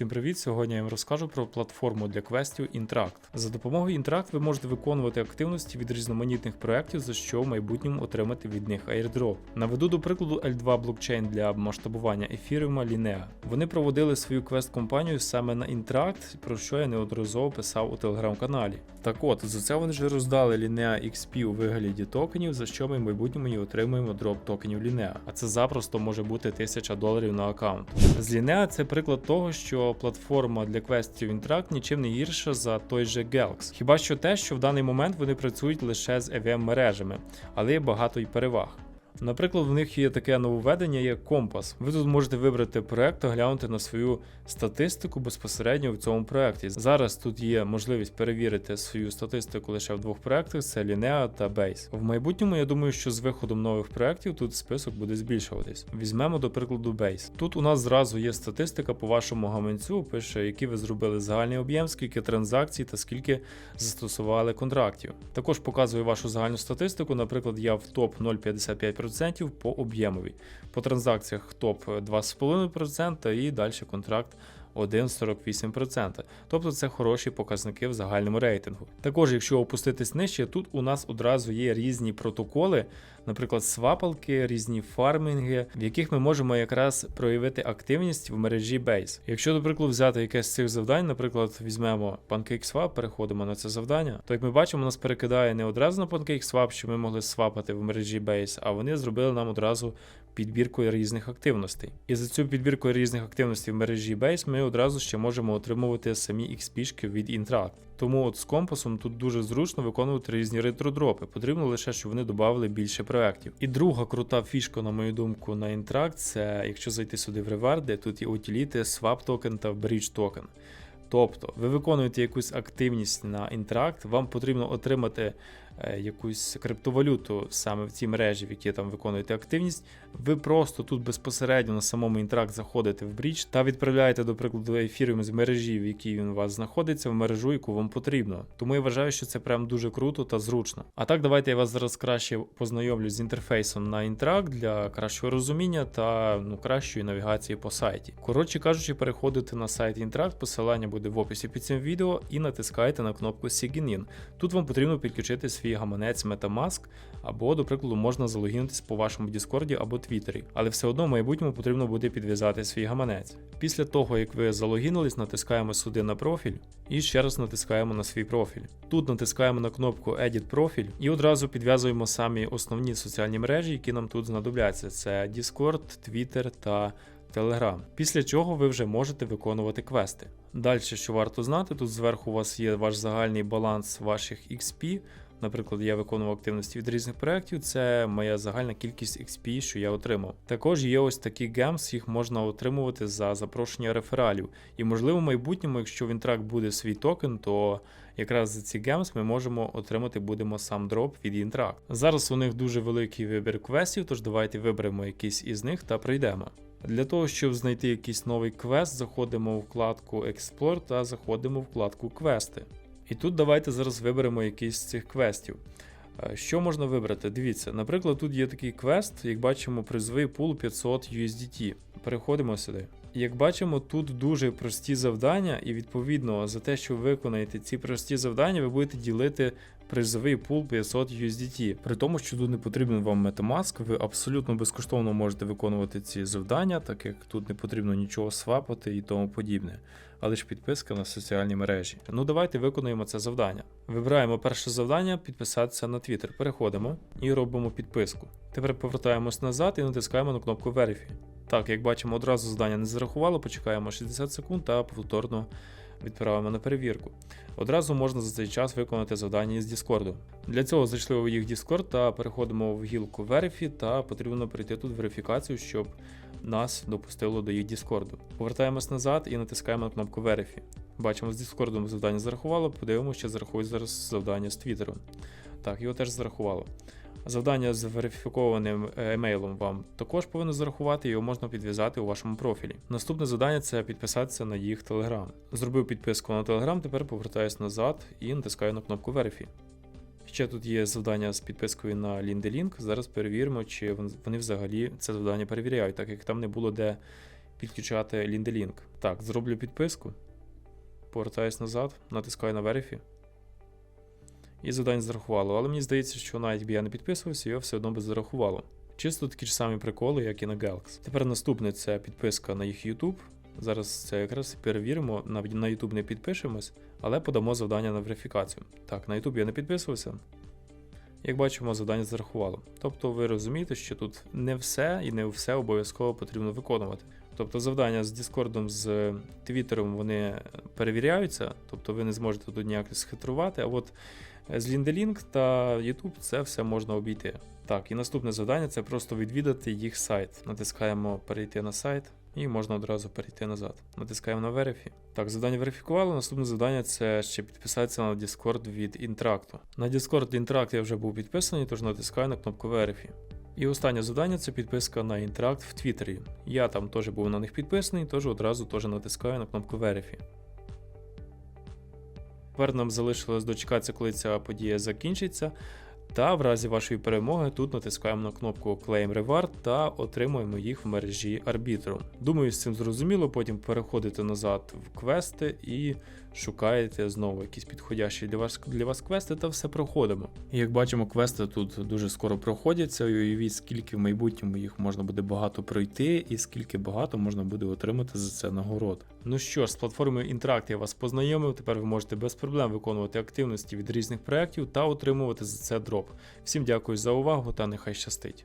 Всім привіт! Сьогодні я вам розкажу про платформу для квестів Interact. За допомогою Interact ви можете виконувати активності від різноманітних проєктів, за що в майбутньому отримати від них airdrop. Наведу до прикладу L2 блокчейн для масштабування ефіріума Linea. Вони проводили свою квест-компанію саме на Interact, про що я неодноразово писав у телеграм-каналі. Так от, за це вони вже роздали Linea XP у вигляді токенів, за що ми в майбутньому і отримуємо дроп токенів Linea. А це запросто може бути 1000 доларів на аккаунт. З Linea це приклад того, що платформа для квестів Interact нічим не гірша за той же Galax. Хіба що те, що в даний момент вони працюють лише з EVM мережами, але є багато й переваг. Наприклад, в них є таке нововведення, як компас. Ви тут можете вибрати проект та глянути на свою статистику безпосередньо в цьому проекті. Зараз тут є можливість перевірити свою статистику лише в двох проектах: це Linea та Base. В майбутньому я думаю, що з виходом нових проєктів тут список буде збільшуватись. Візьмемо до прикладу Base. Тут у нас зразу є статистика по вашому гаманцю, пише, які ви зробили загальний об'єм, скільки транзакцій та скільки застосували контрактів. Також показує вашу загальну статистику. Наприклад, я в топ 0,55% по об'ємові. По транзакціях топ 2,5% і далі контракт 1,48%. Тобто це хороші показники в загальному рейтингу. Також, якщо опуститись нижче, тут у нас одразу є різні протоколи, наприклад, свапалки, різні фармінги, в яких ми можемо якраз проявити активність в мережі Base. Якщо, до прикладу, взяти якесь з цих завдань, наприклад, візьмемо PancakeSwap, переходимо на це завдання, то як ми бачимо, нас перекидає не одразу на PancakeSwap, що ми могли свапати в мережі Base, а вони зробили нам одразу підбіркою різних активностей. І за цю підбірку різних активностей в мережі Base ми одразу ще можемо отримувати самі XP від Interact. Тому от з компасом тут дуже зручно виконувати різні ретродропи. Потрібно лише, щоб вони додали більше проєктів. І друга крута фішка, на мою думку, на Interact, це якщо зайти сюди в реварди, тут є утиліти Swap токен та Bridge токен. Тобто, ви виконуєте якусь активність на Interact, вам потрібно отримати якусь криптовалюту саме в цій мережі, в якій там виконуєте активність. Ви просто тут безпосередньо на самому Interact заходите в брідж та відправляєте, до прикладу, ефіріум з мережі, в якій він у вас знаходиться, в мережу, яку вам потрібно. Тому я вважаю, що це прям дуже круто та зручно. А так, давайте я вас зараз краще познайомлю з інтерфейсом на Interact для кращого розуміння та ну, кращої навігації по сайті. Коротше кажучи, переходите на сайт Interact, посилання буде в описі під цим відео і натискаєте на кнопку Sign. Тут вам потрібно підключити свій гаманець Metamask, або, до прикладу, можна залогінитись по вашому Discord або Твіттері, але все одно в майбутньому потрібно буде підв'язати свій гаманець. Після того, як ви залогінились, натискаємо сюди на профіль і ще раз натискаємо на свій профіль. Тут натискаємо на кнопку Edit профіль і одразу підв'язуємо самі основні соціальні мережі, які нам тут знадобляться: це Discord, Twitter та Telegram. Після чого ви вже можете виконувати квести. Далі, що варто знати, тут зверху у вас є ваш загальний баланс ваших XP. Наприклад, я виконував активності від різних проєктів, це моя загальна кількість XP, що я отримав. Також є ось такі гемс, їх можна отримувати за запрошення рефералів. І можливо, в майбутньому, якщо в Інтрак буде свій токен, то якраз за ці гемс ми можемо отримати будемо сам дроп від Інтрак. Зараз у них дуже великий вибір квестів, тож давайте виберемо якийсь із них та пройдемо. Для того, щоб знайти якийсь новий квест, заходимо у вкладку Explore та заходимо в вкладку Квести. І тут давайте зараз виберемо якийсь з цих квестів. Е, Що можна вибрати? Дивіться, наприклад, тут є такий квест, як бачимо, призовий пул 500 USDT. Переходимо сюди. Як бачимо, тут дуже прості завдання, і відповідно за те, що ви виконаєте ці прості завдання, ви будете ділити призовий пул 500 USDT. При тому, що тут не потрібен вам Metamask, ви абсолютно безкоштовно можете виконувати ці завдання, так як тут не потрібно нічого свапати і тому подібне. Але ж підписка на соціальні мережі. Ну давайте виконуємо це завдання. Вибираємо перше завдання, підписатися на Twitter. Переходимо і робимо підписку. Тепер повертаємось назад і натискаємо на кнопку Verify. Так, як бачимо, одразу завдання не зарахувало, почекаємо 60 секунд та повторно відправимо на перевірку. Одразу можна за цей час виконати завдання із Discord. Для цього зайшли в їх Discord та переходимо в гілку Verify та потрібно пройти тут верифікацію, щоб нас допустило до їх Discord. Повертаємось назад і натискаємо на кнопку Verify. Бачимо, з Discord завдання зарахувало, подивимося, чи зарахує зараз завдання з Твіттером. Так, його теж зарахувало. Завдання з верифікованим е, емейлом вам також повинно зарахувати, його можна підв'язати у вашому профілі. Наступне завдання це підписатися на їх Telegram. Зробив підписку на Telegram, тепер повертаюсь назад і натискаю на кнопку Verify. Ще тут є завдання з підпискою на LinkedIn. Зараз перевіримо, чи вони взагалі це завдання перевіряють, так як там не було де підключати LinkedIn. Так, зроблю підписку. Повертаюсь назад, натискаю на Verify. І завдання зарахувало. Але мені здається, що навіть би я не підписувався, його все одно би зарахувало. Чисто такі ж самі приколи, як і на Galaxy. Тепер наступне це підписка на їх YouTube. Зараз це якраз перевіримо. На, на YouTube не підпишемось, але подамо завдання на верифікацію. Так, на YouTube я не підписувався. Як бачимо, завдання зарахувало. Тобто ви розумієте, що тут не все і не все обов'язково потрібно виконувати. Тобто завдання з Discord, з Твіттером вони перевіряються, тобто ви не зможете тут ніяк схитрувати. А от з LinkedIn та YouTube це все можна обійти. Так, і наступне завдання це просто відвідати їх сайт. Натискаємо перейти на сайт. І можна одразу перейти назад. Натискаємо на Verify. Так, завдання верифікували. Наступне завдання це ще підписатися на Discord від Інтракту. На Discord Інтракт я вже був підписаний, тож натискаю на кнопку Verify. І останнє завдання це підписка на Інтракт в Твіттері. Я там теж був на них підписаний, тож одразу теж натискаю на кнопку Verify. Тепер нам залишилось дочекатися, коли ця подія закінчиться. Та в разі вашої перемоги тут натискаємо на кнопку Claim Reward та отримуємо їх в мережі арбітру. Думаю, з цим зрозуміло. Потім переходите назад в квести і шукаєте знову якісь підходящі для вас для вас квести та все проходимо. І як бачимо, квести тут дуже скоро проходяться. І уявіть, скільки в майбутньому їх можна буде багато пройти, і скільки багато можна буде отримати за це нагород. Ну що ж, з платформою Interact я вас познайомив. Тепер ви можете без проблем виконувати активності від різних проєктів та отримувати за це дроп. Всім дякую за увагу та нехай щастить.